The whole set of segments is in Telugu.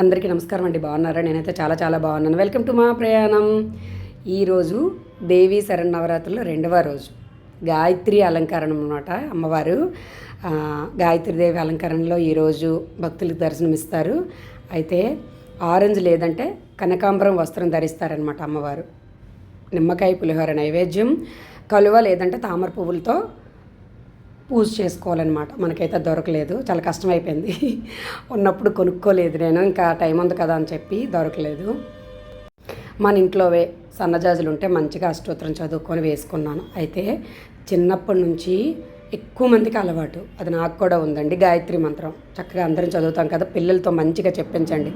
అందరికీ నమస్కారం అండి. బాగున్నారా? నేనైతే చాలా చాలా బాగున్నాను. వెల్కమ్ టు మా ప్రయాణం. ఈరోజు దేవి శరణవరాత్రులు రెండవ రోజు. గాయత్రి అలంకరణ అనమాట అమ్మవారు. గాయత్రి దేవి అలంకరణలో ఈరోజు భక్తులకు దర్శనమిస్తారు అయితే ఆరెంజ్ లేదంటే కనకాంబరం వస్త్రం ధరిస్తారనమాట అమ్మవారు. నిమ్మకాయ పులిహోర నైవేద్యం. కలువ లేదంటే తామర పువ్వులతో పూజ చేసుకోవాలన్నమాట. మనకైతే దొరకలేదు. చాలా కష్టమైపోయింది. ఉన్నప్పుడు కొనుక్కోలేదు నేను. ఇంకా టైం ఉంది కదా అని చెప్పి దొరకలేదు. మన ఇంట్లోవే సన్నజాజులు ఉంటే మంచిగా అష్టోత్తరం చదువుకొని వేసుకున్నాను. అయితే చిన్నప్పటి నుంచి ఎక్కువ మందికి అలవాటు. అది నాకు కూడా ఉందండి. గాయత్రి మంత్రం. చక్కగా అందరం చదువుతాం కదా. పిల్లలతో మంచిగా చెప్పించండి.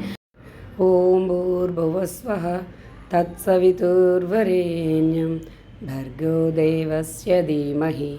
ఓం భూర్భువస్వ తత్సవితుర్వరేణ్యం. భర్గో దేవస్య ధీమహి.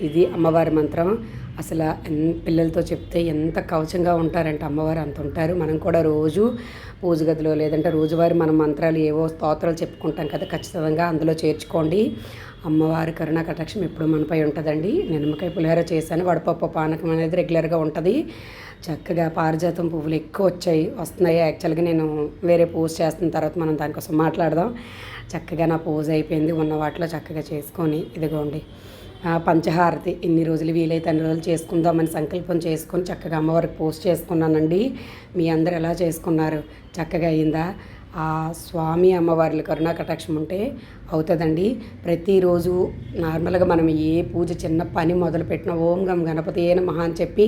ఇది అమ్మవారి మంత్రం. అసలు ఎన్ పిల్లలతో చెప్తే ఎంత కవచంగా ఉంటారంటే అమ్మవారు అంత ఉంటారు. మనం కూడా రోజు పూజ గదిలో లేదంటే రోజువారి మన మంత్రాలు ఏవో స్తోత్రాలు చెప్పుకుంటాం కదా ఖచ్చితంగా అందులో చేర్చుకోండి. అమ్మవారి కరుణా కటాక్షం ఎప్పుడు మనపై ఉంటుందండి. నిమ్మకాయ పులిహోర చేశాను. వడపప్పు పానకం అనేది రెగ్యులర్గా ఉంటుంది. చక్కగా పారిజాతం పువ్వులు ఎక్కువ వచ్చాయి. వస్తున్నాయి. యాక్చువల్గా నేను వేరే పూజ చేస్తున్న తర్వాత మనం దానికోసం మాట్లాడదాం. చక్కగా నా పూజ అయిపోయింది. ఉన్న వాటిలో చక్కగా చేసుకొని ఇదిగోండి. పంచహారతి ఎన్ని రోజులు వీలైతే అన్ని రోజులు చేసుకుందామని సంకల్పం చేసుకొని చక్కగా అమ్మవారికి పోస్ట్ చేసుకున్నానండి. మీ అందరు ఎలా చేసుకున్నారు? చక్కగా అయిందా? ఆ స్వామి అమ్మవార్ల కరుణా కటాక్షం ఉంటే అవుతుందండి. ప్రతిరోజు నార్మల్గా మనం ఏ పూజ చిన్న పని మొదలుపెట్టిన ఓం గం గణపతి ఏన మహా అని చెప్పి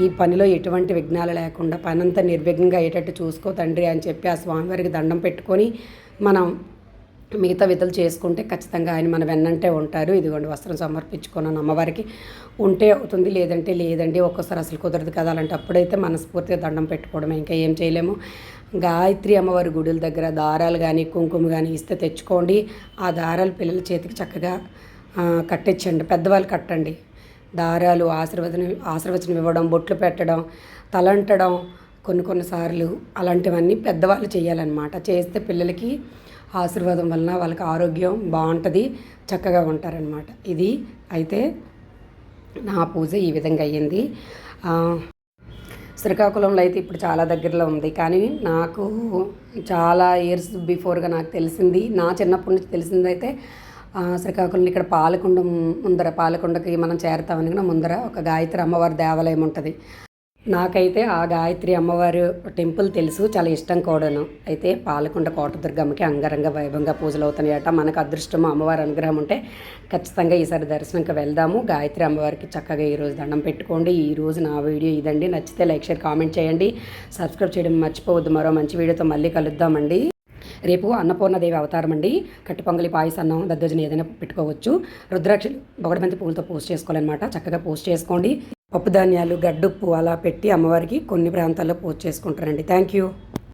ఈ పనిలో ఎటువంటి విఘ్నాలు లేకుండా పని అంతా నిర్విఘ్నంగా అయ్యేటట్టు చూసుకో తండ్రి అని చెప్పి ఆ స్వామివారికి దండం పెట్టుకొని మనం మిగతా విధులు చేసుకుంటే ఖచ్చితంగా ఆయన మన వెన్నంటే ఉంటారు. ఇదిగోండి వస్త్రం సమర్పించుకున్నాను అమ్మవారికి. ఉంటే అవుతుంది లేదంటే లేదండి ఒక్కోసారి అసలు కుదరదు కదా అలాంటి అప్పుడైతే మనస్ఫూర్తిగా దండం పెట్టుకోవడమే. ఇంకా ఏం చేయలేము. గాయత్రి అమ్మవారి గుడుల దగ్గర దారాలు కానీ కుంకుమ కానీ ఇస్తే తెచ్చుకోండి. ఆ దారాలు పిల్లల చేతికి చక్కగా కట్టించండి. పెద్దవాళ్ళు కట్టండి. దారాలు ఆశీర్వచనం ఆశీర్వచనం ఇవ్వడం బొట్లు పెట్టడం తలంటడం కొన్ని కొన్నిసార్లు అలాంటివన్నీ పెద్దవాళ్ళు చేయాలన్నమాట. చేస్తే పిల్లలకి ఆశీర్వాదం వలన వాళ్ళకి ఆరోగ్యం బాగుంటుంది చక్కగా ఉంటారనమాట ఇది అయితే నా పూజ ఈ విధంగా అయ్యింది. శ్రీకాకుళంలో అయితే ఇప్పుడు చాలా దగ్గరలో ఉంది. కానీ నాకు చాలా ఇయర్స్ బిఫోర్గా నాకు తెలిసింది నా చిన్నప్పటి నుంచి తెలిసింది అయితే శ్రీకాకుళం ఇక్కడ పాలకొండ ముందర పాలకొండకి మనం చేరుతామని కూడా ముందర ఒక గాయత్రి అమ్మవారి దేవాలయం ఉంటుంది. నాకైతే ఆ గాయత్రి అమ్మవారు టెంపుల్ తెలుసు చాలా ఇష్టం కూడాను. అయితే పాలకొండ కోటదుర్గమ్మకి అంగరంగ వైభవంగా పూజలు అవుతున్నాయట. మనకు అదృష్టం అమ్మవారి అనుగ్రహం ఉంటే ఖచ్చితంగా ఈసారి దర్శనంకి వెళ్దాము. గాయత్రి అమ్మవారికి చక్కగా ఈరోజు దండం పెట్టుకోండి. ఈరోజు నా వీడియో ఇదండి. నచ్చితే లైక్ షేర్ కామెంట్ చేయండి. సబ్స్క్రైబ్ చేయడం మర్చిపోవద్దు. మరో మంచి వీడియోతో మళ్ళీ కలుద్దామండి. రేపు అన్నపూర్ణదేవి అవతారం అండి. కట్టుపొంగలి పాయసన్నం దద్దోజనం ఏదైనా పెట్టుకోవచ్చు. రుద్రాక్షలు బొగడబంతి పూలతో పోస్ట్ చేసుకోవాలన్నమాట. చక్కగా పోస్ట్ చేసుకోండి. పప్పు ధాన్యాలు గడ్డుప్పు అలా పెట్టి అమ్మవారికి కొన్ని ప్రాంతాల్లో పూజ చేసుకుంటారండి. Thank you